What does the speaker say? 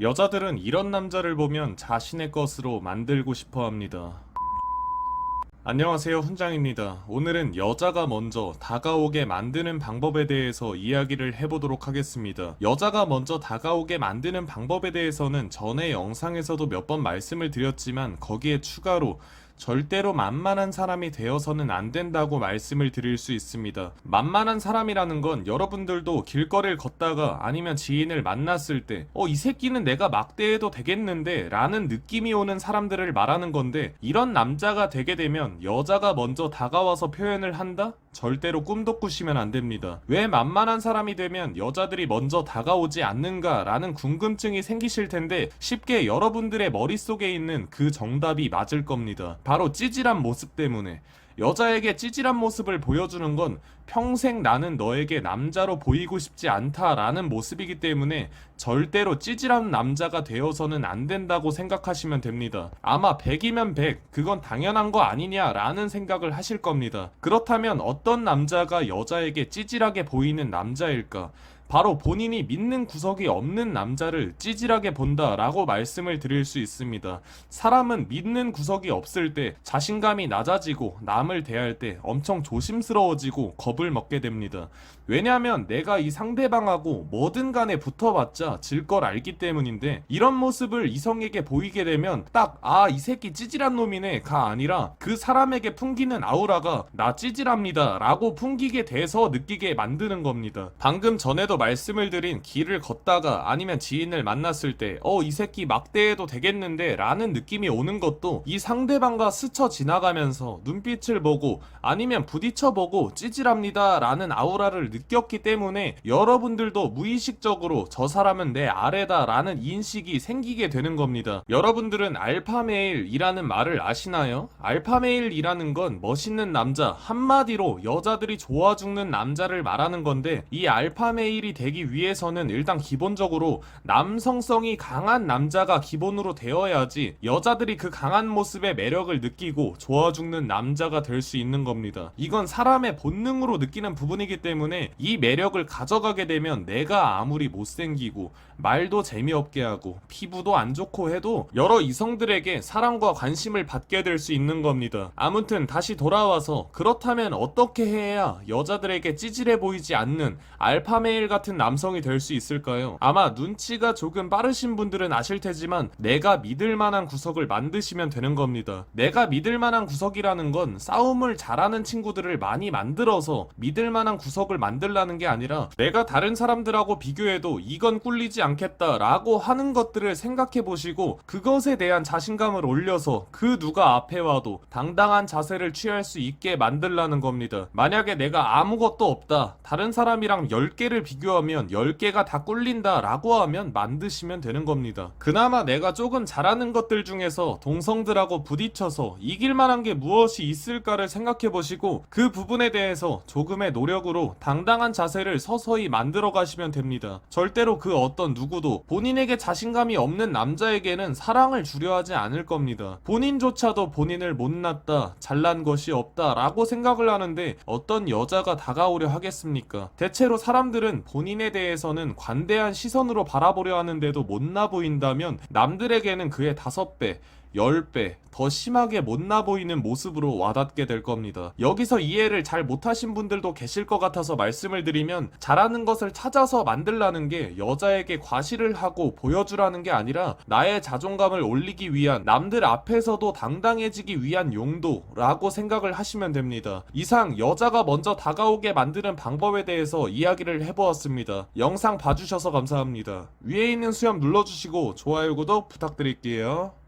여자들은 이런 남자를 보면 자신의 것으로 만들고 싶어 합니다. 안녕하세요 훈장입니다. 오늘은 여자가 먼저 다가오게 만드는 방법에 대해서 이야기를 해보도록 하겠습니다. 여자가 먼저 다가오게 만드는 방법에 대해서는 전에 영상에서도 몇 번 말씀을 드렸지만 거기에 추가로 절대로 만만한 사람이 되어서는 안 된다고 말씀을 드릴 수 있습니다. 만만한 사람이라는 건 여러분들도 길거리를 걷다가 아니면 지인을 만났을 때, 어, 이 새끼는 내가 막대해도 되겠는데? 라는 느낌이 오는 사람들을 말하는 건데, 이런 남자가 되게 되면 여자가 먼저 다가와서 표현을 한다? 절대로 꿈도 꾸시면 안 됩니다. 왜 만만한 사람이 되면 여자들이 먼저 다가오지 않는가? 라는 궁금증이 생기실 텐데, 쉽게 여러분들의 머릿속에 있는 그 정답이 맞을 겁니다. 바로 찌질한 모습 때문에. 여자에게 찌질한 모습을 보여주는 건 평생 나는 너에게 남자로 보이고 싶지 않다라는 모습이기 때문에 절대로 찌질한 남자가 되어서는 안 된다고 생각하시면 됩니다. 아마 100이면 100, 그건 당연한 거 아니냐라는 생각을 하실 겁니다. 그렇다면 어떤 남자가 여자에게 찌질하게 보이는 남자일까? 바로 본인이 믿는 구석이 없는 남자를 찌질하게 본다라고 말씀을 드릴 수 있습니다. 사람은 믿는 구석이 없을 때 자신감이 낮아지고 남을 대할 때 엄청 조심스러워지고 겁을 먹게 됩니다. 왜냐하면 내가 이 상대방하고 뭐든 간에 붙어봤자 질 걸 알기 때문인데 이런 모습을 이성에게 보이게 되면 딱 아 이 새끼 찌질한 놈이네가 아니라 그 사람에게 풍기는 아우라가 나 찌질합니다 라고 풍기게 돼서 느끼게 만드는 겁니다. 방금 전에도 말씀을 드린 길을 걷다가 아니면 지인을 만났을 때 어 이 새끼 막대해도 되겠는데 라는 느낌이 오는 것도 이 상대방과 스쳐 지나가면서 눈빛을 보고 아니면 부딪혀 보고 찌질합니다 라는 아우라를 느꼈기 때문에 여러분들도 무의식적으로 저 사람은 내 아래다 라는 인식이 생기게 되는 겁니다. 여러분들은 알파메일이라는 말을 아시나요? 알파메일이라는 건 멋있는 남자 한마디로 여자들이 좋아 죽는 남자를 말하는 건데 이 알파메일이 되기 위해서는 일단 기본적으로 남성성이 강한 남자가 기본으로 되어야지 여자들이 그 강한 모습의 매력을 느끼고 좋아 죽는 남자가 될 수 있는 겁니다. 이건 사람의 본능으로 느끼는 부분이기 때문에 이 매력을 가져가게 되면 내가 아무리 못생기고 말도 재미없게 하고 피부도 안 좋고 해도 여러 이성들에게 사랑과 관심을 받게 될 수 있는 겁니다. 아무튼 다시 돌아와서 그렇다면 어떻게 해야 여자들에게 찌질해 보이지 않는 알파메일 같은 남성이 될 수 있을까요? 아마 눈치가 조금 빠르신 분들은 아실 테지만 내가 믿을 만한 구석을 만드시면 되는 겁니다. 내가 믿을 만한 구석이라는 건 싸움을 잘하는 친구들을 많이 만들어서 믿을 만한 구석을 만들라는 게 아니라 내가 다른 사람들하고 비교해도 이건 꿀리지 않겠다라고 하는 것들을 생각해 보시고 그것에 대한 자신감을 올려서 그 누가 앞에 와도 당당한 자세를 취할 수 있게 만들라는 겁니다. 만약에 내가 아무것도 없다. 다른 사람이랑 10개를 비교하면 10개가 다 꿀린다 라고 하면 만드시면 되는 겁니다. 그나마 내가 조금 잘하는 것들 중에서 동성들하고 부딪혀서 이길 만한 게 무엇이 있을까를 생각해 보시고 그 부분에 대해서 조금의 노력으로 당당한 자세를 서서히 만들어 가시면 됩니다. 절대로 그 어떤 누구도 본인에게 자신감이 없는 남자에게는 사랑을 주려 하지 않을 겁니다. 본인조차도 본인을 못났다, 잘난 것이 없다 라고 생각을 하는데 어떤 여자가 다가오려 하겠습니까? 대체로 사람들은 본인에 대해서는 관대한 시선으로 바라보려 하는데도 못나 보인다면 남들에게는 그의 다섯 배, 10배 더 심하게 못나 보이는 모습으로 와닿게 될 겁니다. 여기서 이해를 잘 못하신 분들도 계실 것 같아서 말씀을 드리면 잘하는 것을 찾아서 만들라는 게 여자에게 과시를 하고 보여주라는 게 아니라 나의 자존감을 올리기 위한 남들 앞에서도 당당해지기 위한 용도라고 생각을 하시면 됩니다. 이상 여자가 먼저 다가오게 만드는 방법에 대해서 이야기를 해보았습니다. 영상 봐주셔서 감사합니다. 위에 있는 수염 눌러주시고 좋아요 구독 부탁드릴게요.